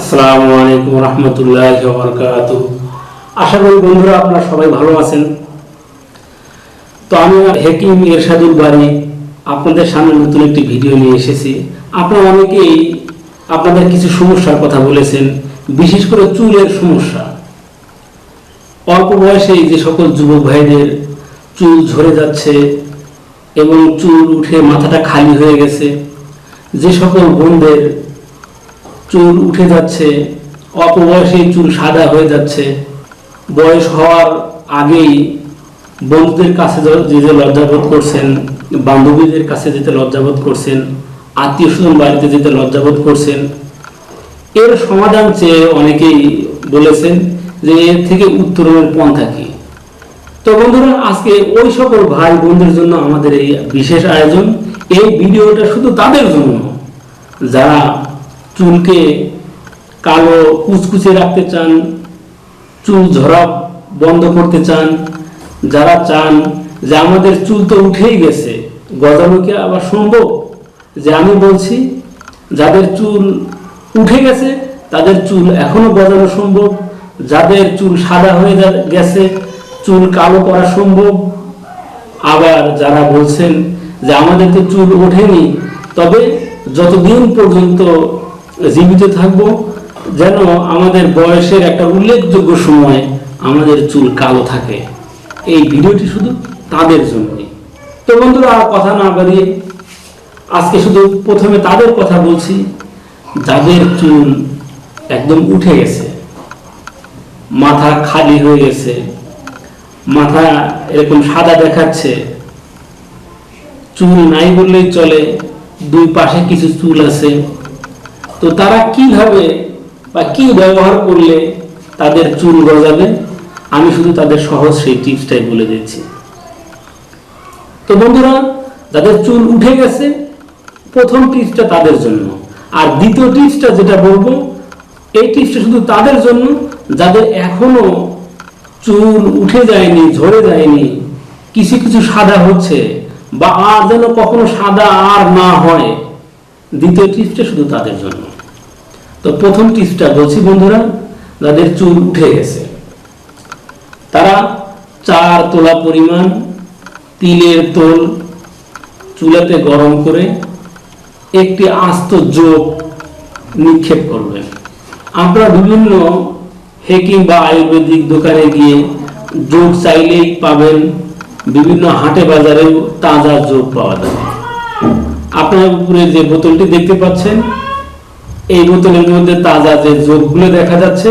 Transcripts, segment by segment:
আসসালামু আলাইকুম রহমতুল্লাহ বরকাত আশা করি বন্ধুরা আপনারা সবাই ভালো আছেন। তো আমি হেকিম এরশাদুল বাড়ি আপনাদের সামনে নতুন একটি ভিডিও নিয়ে এসেছি। আপনারা অনেকেই আপনাদের কিছু সমস্যার কথা বলেছেন, বিশেষ করে চুলের সমস্যা। অল্প বয়সেই যে সকল যুবক ভাইদের চুল ঝরে যাচ্ছে এবং চুল উঠে মাথাটা খালি হয়ে গেছে, যে সকল বোনদের চুল উঠে যাচ্ছে অল্প বয়সেই চুল সাদা হয়ে যাচ্ছে। বয়স হওয়ার আগেই বন্ধুদের কাছে য- যে যে লজ্জাবোধ করছেন, বান্ধবীদের কাছে যেতে লজ্জাবোধ করছেন আত্মীয় স্বজন বাড়িতে যেতে লজ্জাবোধ করছেন। এর সমাধান চেয়ে অনেকেই বলেছেন যে এর থেকে উত্তরণের পন্থা কি। তো বন্ধুরা, আজকে ওই সকল ভাই বোনদের জন্য আমাদের এই বিশেষ আয়োজন, এই ভিডিওটা শুধু তাদের জন্য যারা চুলকে কালো কুচকুচে রাখতে চান, চুল ঝরা বন্ধ করতে চান, যারা চান যে আমাদের চুল তো উঠেই গেছে, গজানো কি আবার সম্ভব? যে আমি বলছি, যাদের চুল উঠে গেছে, তাদের চুল এখনও গজানো সম্ভব, যাদের চুল সাদা হয়ে গেছে, চুল কালো করা সম্ভব। আবার যারা বলছেন যে আমাদের তো চুল ওঠেনি, তবে যতদিন পর্যন্ত জীবিত থাকব, যেন আমাদের বয়সের একটা উল্লেখযোগ্য সময় আমাদের চুল কালো থাকে। এই ভিডিওটি শুধু তাদের জন্যই। তো বন্ধুরা, আর কথা না বাড়িয়ে আজকে শুধু প্রথমে তাদের কথা বলছি। যাদের চুল একদম উঠে গেছে, মাথা খালি হয়ে গেছে, মাথা এরকম সাদা দেখাচ্ছে, চুল নাই বললেই চলে, দুই পাশে কিছু চুল আছে তো তারা কীভাবে বা কি ব্যবহার করলে তাদের চুল গজাবে? আমি শুধু তাদের সহজ সেই টিপসটাই বলে দিচ্ছি তো বন্ধুরা, যাদের চুল উঠে গেছে, প্রথম টিপসটা তাদের জন্য। আর দ্বিতীয় টিপসটা যেটা বলব, এই টিপসটা শুধু তাদের জন্য, যাদের এখনও চুল উঠে যায়নি, ঝরে যায়নি, কিছু কিছু সাদা হচ্ছে বা আর যেন কখনো সাদা আর না হয়, দ্বিতীয় টিপসটা শুধু তাদের জন্য। তো প্রথম টিপসটা বলছি বন্ধুরা, যাদের চুল উঠে গেছে। তারা চার তোলা পরিমাণ তিলের তোল চুলাতে গরম করে একটি আস্ত যোগ নিক্ষেপ করবেন আপনারা বিভিন্ন হেকিং বা আয়ুর্বেদিক দোকানে গিয়ে যোগ চাইলেই পাবেন, বিভিন্ন হাটে বাজারেও তাজা যোগ পাওয়া যাবে। আপনার উপরে যে বোতলটি দেখতে পাচ্ছেন এই বোতলের মধ্যে তাজা যে যোগগুলো দেখা যাচ্ছে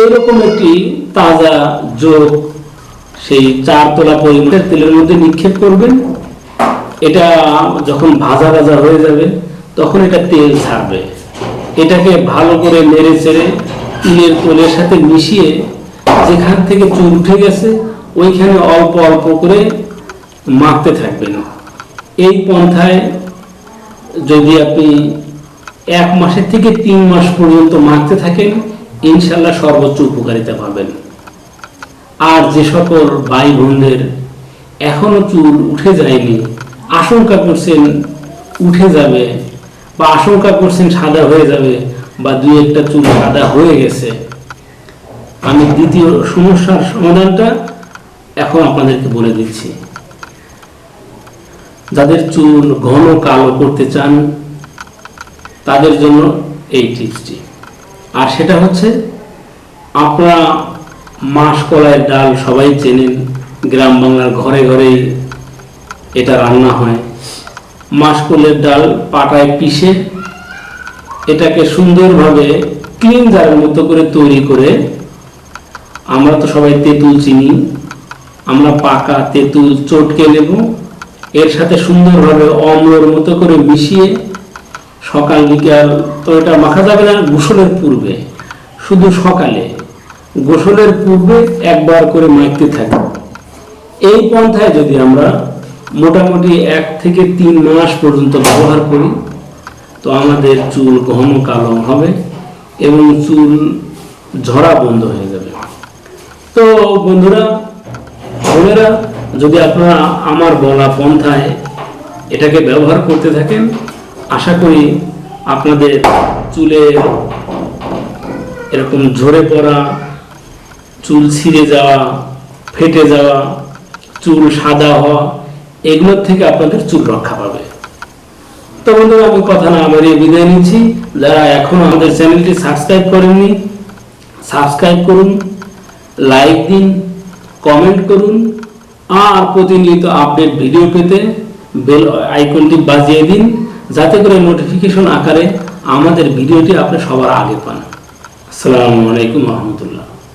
এইরকম একটি তাজা যোগ সেই চার তোলা পরিমাণের তেলের মধ্যে নিক্ষেপ করবেন। এটা যখন ভাজা ভাজা হয়ে যাবে, তখন এটা তেল ছাড়বে। এটাকে ভালো করে নেড়ে চেড়ে তিলের তোলের সাথে মিশিয়ে যেখান থেকে চুল উঠে গেছে, ওইখানে অল্প অল্প করে মাখতে থাকবেন। এই পন্থায় যদি আপনি এক মাসের থেকে তিন মাস পর্যন্ত মাখতে থাকেন ইনশাল্লাহ সর্বোচ্চ উপকারিতা পাবেন। আর যে সকল ভাই বোনদের এখনও চুল উঠে যায়নি, আশঙ্কা করছেন উঠে যাবে বা আশঙ্কা করছেন সাদা হয়ে যাবে বা দুই একটা চুল সাদা হয়ে গেছে, আমি দ্বিতীয় সমস্যার সমাধানটা এখন আপনাদেরকে বলে দিচ্ছি। যাদের চুল ঘন কালো করতে চান তাদের জন্য এই টিপসটি আর সেটা হচ্ছে, আপনারা মাস কলাইয়ের ডাল সবাই চেনেন, গ্রাম বাংলার ঘরে ঘরে এটা রান্না হয়। মাসকলের ডাল পাটায় পিষে এটাকে সুন্দরভাবে ক্লিনজারের মতো করে তৈরি করে, আমরা তো সবাই তেঁতুল চিনি, আমরা পাকা তেঁতুল চটকে নেব, এর সাথে সুন্দরভাবে অম্লর মতো করে মিশিয়ে সকাল বিকাল, তো এটা মাখা যাবে না গোসলের পূর্বে। শুধু সকালে। গোসলের পূর্বে একবার করে মাখতে থাকি এই পন্থায় যদি আমরা মোটামুটি এক থেকে তিন মাস পর্যন্ত ব্যবহার করি, তো আমাদের চুল ঘন কালো হবে এবং চুল ঝরা বন্ধ হয়ে যাবে। তো বন্ধুরা, বোনেরা, যদি আপনারা আমার বলা পন্থায় এটাকে ব্যবহার করতে থাকেন আশা করি আপনাদের চুলের এরকম ঝরে পড়া, চুল ছিঁড়ে যাওয়া, ফেটে যাওয়া, চুল সাদা হওয়া, এগুলোর থেকে আপনাদের চুল রক্ষা পাবে। তো বন্ধুরা, আমি কথা না বাড়িয়ে বিদায় নিচ্ছি। যারা এখনও আমাদের চ্যানেলটি সাবস্ক্রাইব করেননি, সাবস্ক্রাইব করুন, লাইক দিন, কমেন্ট করুন, আর প্রতিনিয়ত আপডেট ভিডিও পেতে বেল আইকনটি বাজিয়ে দিন। যাতে করে নোটিফিকেশন আকারে আমাদের ভিডিওটি আপনি সবার আগে পান। আসসালামু আলাইকুম রহমতুল্লাহ।